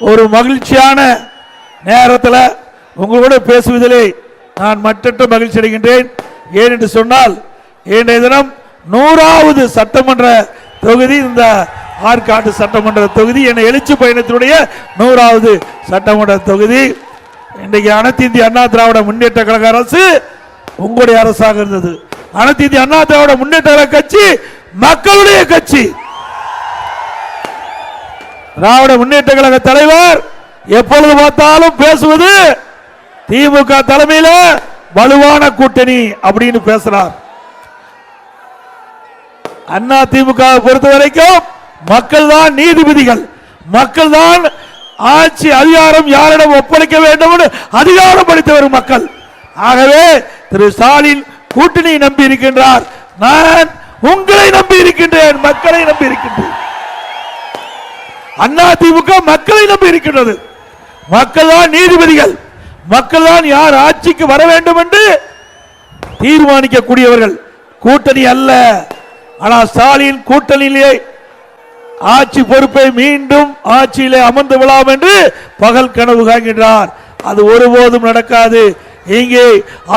ஒரு மகிழ்ச்சியான நேரத்தில் உங்களோட பேசுவதிலே நான் மற்றற்ற மகிழ்ச்சி அடைகின்றேன். ஏனென்று சொன்னால் இன்றைய தினம் நூறாவது சட்டமன்ற தொகுதி இந்த ஆற்காட்டு சட்டமன்ற தொகுதி என எழுச்சி பயணத்தினுடைய நூறாவது சட்டமன்ற தொகுதி. இன்றைக்கு அனைத்து இந்திய அண்ணா திராவிட முன்னேற்ற கழக அரசு உங்களுடைய அரசாக இருந்தது. அனைத்து இந்திய அண்ணா திராவிட முன்னேற்ற கழக கட்சி மக்களுடைய கட்சி. திராவிட முன்னேற்ற கழக தலைவர் எப்பொழுது பார்த்தாலும் பேசுவது திமுக தலைமையில வலுவான கூட்டணி அப்படின்னு பேசுறார். அண்ணா திமுக பொறுத்த வரைக்கும் மக்கள் தான் நீதிபதிகள். மக்கள் தான் ஆட்சி அதிகாரம் யாரிடம் ஒப்படைக்க வேண்டும் என்று அதிகாரம் அளித்து வரும் மக்கள். ஆகவே திரு ஸ்டாலின் கூட்டணியை நம்பி இருக்கின்றார். நான் உங்களை நம்பி இருக்கின்றேன் மக்களை நம்பி இருக்கின்றேன். அண்ணா திமுக மக்களை நம்பி இருக்கின்றது. மக்கள் தான் நீதிபதிகள். மக்கள் தான் யார் ஆட்சிக்கு வர வேண்டும் என்று தீர்மானிக்கக்கூடியவர்கள். கூட்டணி அல்ல. ஆனால் ஸ்டாலின் கூட்டணியிலே ஆட்சி பொறுப்பை மீண்டும் ஆட்சியிலே அமர்ந்து விடலாம் என்று பகல் கனவு காண்கின்றார். அது ஒருபோதும் நடக்காது. இங்கே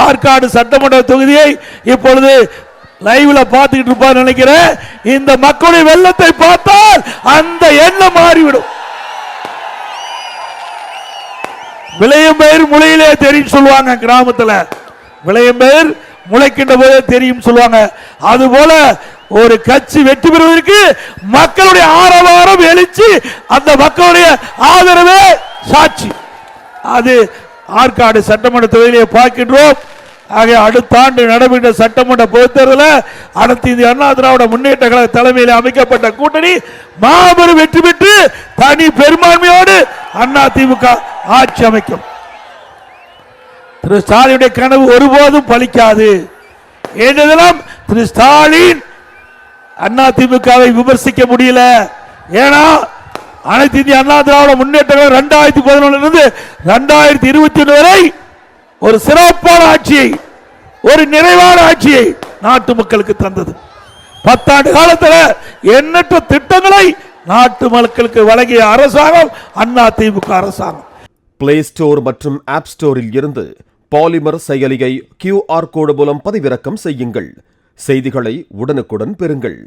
ஆற்காடு சட்டமன்ற தொகுதியை இப்பொழுது லைவ்ல பார்த்துக்கிட்டு இருப்பார் நினைக்கிறேன். இந்த மக்களுடைய வெள்ளத்தை பார்த்தால் அந்த எண்ணம் மாறிவிடும். விளையும் பெயர் முளையிலே தெரியும் சொல்லுவாங்க கிராமத்துல. விளையும் பெயர் முளைக்கின்ற போதே தெரியும் சொல்லுவாங்க. அது போல ஒரு கட்சி வெற்றி பெறுவதற்கு மக்களுடைய ஆரவாரம் எழுச்சி அந்த மக்களுடைய ஆதரவே சாட்சி. அது ஆற்காடு சட்டமன்ற தொகுதியிலே பார்க்கின்றோம். ஆக அடுத்த ஆண்டு நடைபெற்ற சட்டமன்ற பொதுத்தேர்தலில் அனைத்து இந்திய அண்ணா திராவிட முன்னேற்ற கழக தலைமையில் அமைக்கப்பட்ட கூட்டணி மாபெரும் வெற்றி பெற்று தனி பெரும்பான்மையோடு அண்ணா திமுக ஆட்சி அமைக்கும். திரு ஸ்டாலினுடைய கனவு ஒருபோதும் பலிக்காது. இன்றைய திரு ஸ்டாலின் அண்ணா திமுகவை விமர்சிக்க முடியல. ஏன்னா அனைத்து இந்திய அண்ணா திராவிட முன்னேற்ற கழகம் ரெண்டாயிரத்தி பதினொன்னுல இருந்து ரெண்டாயிரத்தி இருபத்தி ஒன்று வரை ஒரு சிறப்பான ஆட்சியை ஒரு நிறைவான ஆட்சியை நாட்டு மக்களுக்கு தந்தது. பத்தாண்டு காலத்தில் எண்ணற்ற திட்டங்களை நாட்டு மக்களுக்கு வழங்கிய அரசாங்கம் அண்ணா திமுக அரசாங்கம். பிளே ஸ்டோர் மற்றும் ஆப் ஸ்டோரில் இருந்து பாலிமர் செயலியை கியூஆர் கோடு மூலம் பதிவிறக்கம் செய்யுங்கள். செய்திகளை உடனுக்குடன் பெறுங்கள்.